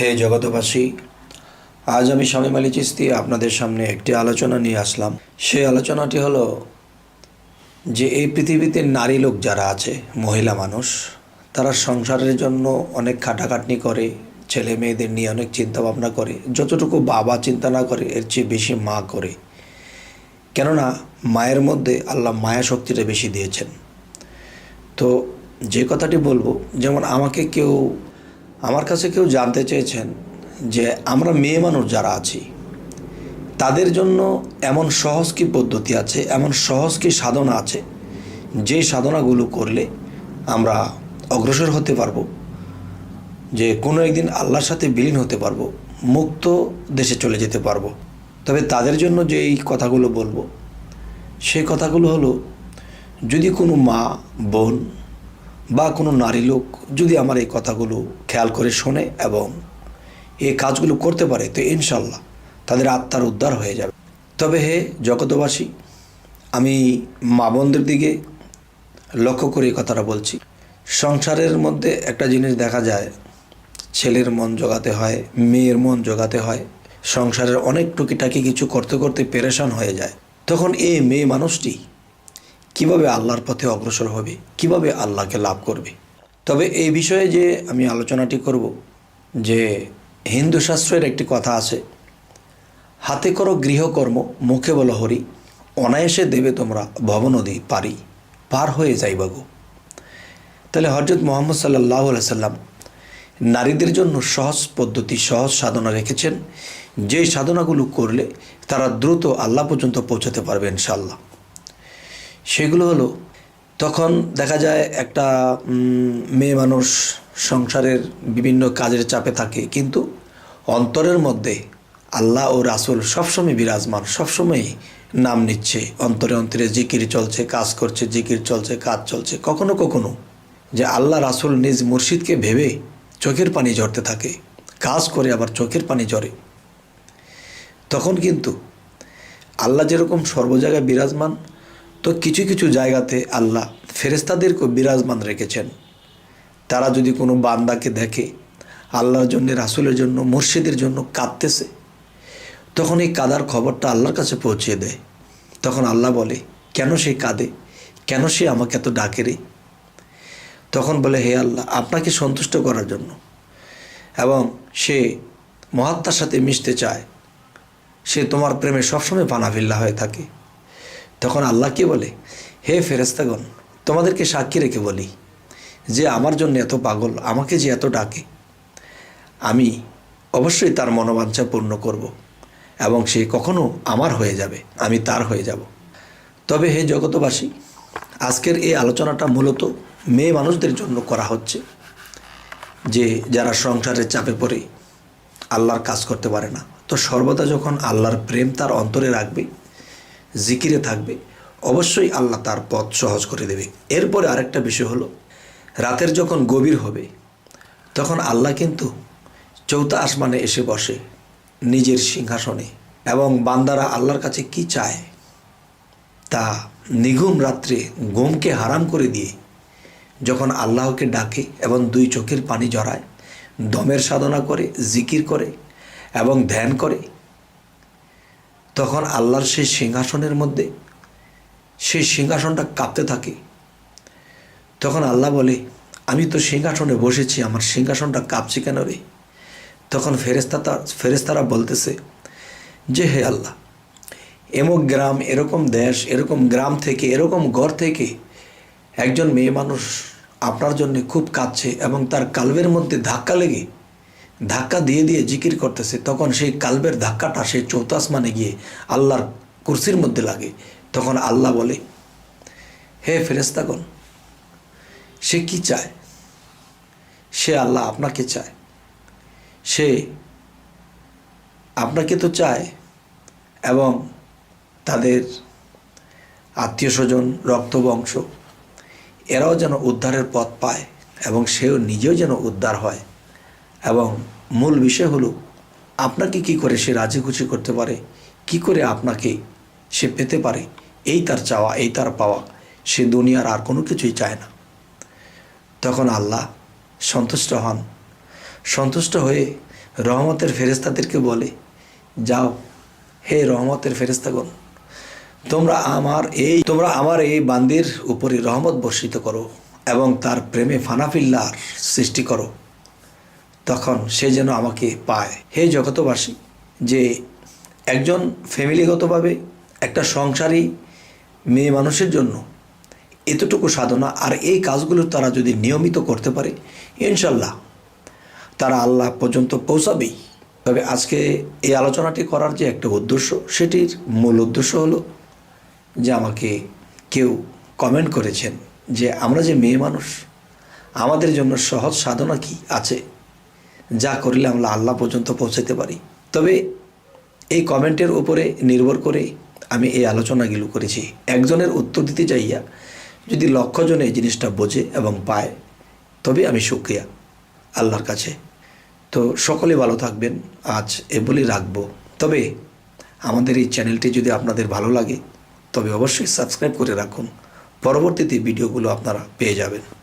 হে জগতবাসী আজ আমি স্বামী আলী চিস্তি আপনাদের সামনে একটি আলোচনা নিয়ে আসলাম। সেই আলোচনাটি হলো যে এই পৃথিবীতে নারী লোক যারা আছে, মহিলা মানুষ, তারা সংসারের জন্য অনেক খাটাখাটনি করে, ছেলে মেয়েদের নিয়ে অনেক চিন্তা ভাবনা করে, যতটুকু বাবা চিন্তা না করে, এর চেয়ে বেশি মা করে। কেননা, মায়ের মধ্যে আল্লাহ মায়া শক্তিটা বেশি দিয়েছেন। তো যে কথাটি বলব, যেমন আমাকে কেউ আমার কাছে কেউ জানতে চেয়েছেন যে আমরা মেয়ে মানুষ যারা আছি, তাদের জন্য এমন সহজ কি পদ্ধতি আছে, এমন সহজ কি সাধনা আছে, যে সাধনাগুলো করলে আমরা অগ্রসর হতে পারব, যে কোনো একদিন আল্লাহর সাথে বিলীন হতে পারব, মুক্ত দেশে চলে যেতে পারব। তবে তাদের জন্য যে এই কথাগুলো বলব সেই কথাগুলো হলো, যদি কোনো মা, বোন বা কোনো নারী লোক যদি আমার এই কথাগুলো খেয়াল করে শোনে এবং এই কাজগুলো করতে পারে, তো ইনশাল্লাহ তাদের আত্মার উদ্ধার হয়ে যাবে। তবে হে জগতবাসী আমি মা বোনদের দিকে লক্ষ্য করে এই কথাটা বলছি। সংসারের মধ্যে একটা জিনিস দেখা যায়, ছেলের মন জোগাতে হয়, মেয়ের মন জোগাতে হয়, সংসারের অনেক টুকিটাকি কিছু করতে করতে পেরেশান হয়ে যায়। তখন এই মেয়ে মানুষটি কীভাবে আল্লাহর পথে অগ্রসর হবে? কীভাবে আল্লাহকে লাভ করবে? তবে এই বিষয়ে যে আমি আলোচনাটি করব, যে হিন্দু শাস্ত্রের একটি কথা আছে, হাতে করো গৃহকর্ম, মুখে বলো হরি, অনায়াসে দেবে তোমরা ভবনদী পারি, পার হয়ে যাইবাগো তাহলে হজরত মোহাম্মদ সাল্লাহ সাল্লাম নারীদের জন্য সহজ পদ্ধতি, সহজ সাধনা রেখেছেন। যে সাধনাগুলো করলে তারা দ্রুত আল্লাহ পর্যন্ত পৌঁছাতে পারবে ইনশাল্লাহ সেগুলো হলো, তখন দেখা যায় একটা মেয়ে মানুষ সংসারের বিভিন্ন কাজের চাপে থাকে, কিন্তু অন্তরের মধ্যে আল্লাহ ও রাসুল সবসময় বিরাজমান সবসময় নাম নিচ্ছে। অন্তরে অন্তরে জিকির চলছে, কাজ করছে, জিকির চলছে, কাজ চলছে। কখনো কখনো যে আল্লাহ রাসুল নিজ মুর্শিদকে ভেবে চোখের পানি ঝরতে থাকে, কাজ করে আবার চোখের পানি ঝরে। তখন কিন্তু আল্লাহ যেরকম সর্ব জায়গায় বিরাজমান তো কিছু কিছু জায়গাতে আল্লাহ ফেরেস্তাদেরকেও বিরাজমান রেখেছেন। তারা যদি কোনো বান্দাকে দেখে, আল্লাহর জন্য, রাসুলের জন্য, মুর্শিদের জন্য কাঁদতেছে, তখন এই কাদার খবরটা আল্লাহর কাছে পৌঁছে দেয়। তখন আল্লাহ বলে, কেন সে কাঁদে? কেন সে আমাকে এত ডাকে রে? তখন বলে, হে আল্লাহ, আপনাকে সন্তুষ্ট করার জন্য। এবং সে মহাত্মার সাথে মিশতে চায়। সে তোমার প্রেমে সবসময় পানাভিল্লা হয়ে থাকে। তখন আল্লাহ কি বলে, হে ফেরেস্তাগণ তোমাদেরকে সাক্ষী রেখে বলি যে আমার জন্য এত পাগল, আমাকে যে এত ডাকে। আমি অবশ্যই তার মনোবাঞ্ছা পূর্ণ করব এবং সে কখনো আমার হয়ে যাবে, আমি তার হয়ে যাব। তবে হে জগতবাসী আজকের এই আলোচনাটা মূলত মেয়ে মানুষদের জন্য করা হচ্ছে যে যারা সংসারের চাপে পড়ে, আল্লাহর কাজ করতে পারে না। তো সর্বদা যখন আল্লাহর প্রেম তার অন্তরে রাখবে জিকিরে থাকবে, অবশ্যই আল্লাহ তার পথ সহজ করে দেবে। এরপরে আরেকটা বিষয় হলো, রাতের যখন গভীর হবে, তখন আল্লাহ কিন্তু চৌথা আসমানে এসে বসে নিজের সিংহাসনে এবং বান্দারা আল্লাহর কাছে কি চায় তা নিঘুম রাত্রে ঘুমকে হারাম করে দিয়ে যখন আল্লাহকে ডাকে এবং দুই চোখের পানি জড়ায়, দমের সাধনা করে, জিকির করে এবং ধ্যান করে তখন আল্লাহর সেই সিংহাসনের মধ্যে, সেই সিংহাসনটা কাঁপতে থাকে। তখন আল্লাহ বলে, আমি তো সিংহাসনে বসেছি, আমার সিংহাসনটা কাঁপছে কেন রে? তখন ফেরেস্তা ফেরেস্তারা বলতেছে, যে হে আল্লাহ এমক গ্রাম, এরকম দেশ, এরকম গ্রাম থেকে, এরকম ঘর থেকে একজন মেয়ে মানুষ আপনার জন্য খুব কাঁদছে এবং তার কালবের মধ্যে ধাক্কা লেগে ধাক্কা দিয়ে দিয়ে জিকির করতেছে, তখন সেই কালবের ধাক্কাটা সেই চৌতাস মানে গিয়ে আল্লাহর কুরসির মধ্যে লাগে। তখন আল্লাহ বলে, হে ফেরেস্তাগণ সে কি চায়? সে আল্লাহ আপনাকে চায়। সে আপনাকে তো চায় এবং তাদের আত্মীয় স্বজন রক্তবংশ এরাও যেন উদ্ধারের পথ পায় এবং সেও নিজেও যেন উদ্ধার হয়। এবং মূল বিষয় হলো, আপনাকে কি করে সে রাজি খুশি করতে পারে? কি করে আপনাকে সে পেতে পারে? এই তার চাওয়া, এই তার পাওয়া, সে দুনিয়ার আর কোনো কিছুই চায় না। তখন আল্লাহ সন্তুষ্ট হন। সন্তুষ্ট হয়ে রহমতের ফেরেস্তাদেরকে বলে, যাও, হে রহমতের ফেরেস্তাগণ তোমরা আমার এই, তোমরা আমার এই বান্দির উপরে রহমত বর্ষিত করো এবং তার প্রেমে ফানাফিল্লার সৃষ্টি করো। তখন সে যেন আমাকে পায়। হে জগতবাসী যে একজন ফ্যামিলিগতভাবে একটা সংসারী মেয়ে মানুষের জন্য এতটুকু সাধনা আর এই কাজগুলো তারা যদি নিয়মিত করতে পারে, ইনশাল্লাহ তারা আল্লাহ পর্যন্ত পৌঁছাবেই। তবে আজকে এই আলোচনাটি করার যে একটা উদ্দেশ্য, সেটির মূল উদ্দেশ্য হলো যে আমাকে কেউ কমেন্ট করেছেন যে আমরা যে মেয়ে মানুষ, আমাদের জন্য সহজ সাধনা কি আছে? যা করলে আমরা আল্লাহ পর্যন্ত পৌঁছাতে পারি। তবে এই কমেন্টের উপরে নির্ভর করে আমি এই আলোচনাগুলো করেছি। একজনের উত্তর দিতে চাইয়া যদি লক্ষজন এই জিনিসটা বোঝে এবং পায়, তবে আমি সুক্রিয়া আল্লাহর কাছে। তো সকলে ভালো থাকবেন, আজ এ বলেই রাখব। তবে আমাদের এই চ্যানেলটি যদি আপনাদের ভালো লাগে, তবে অবশ্যই সাবস্ক্রাইব করে রাখুন। পরবর্তীতে ভিডিওগুলো আপনারা পেয়ে যাবেন।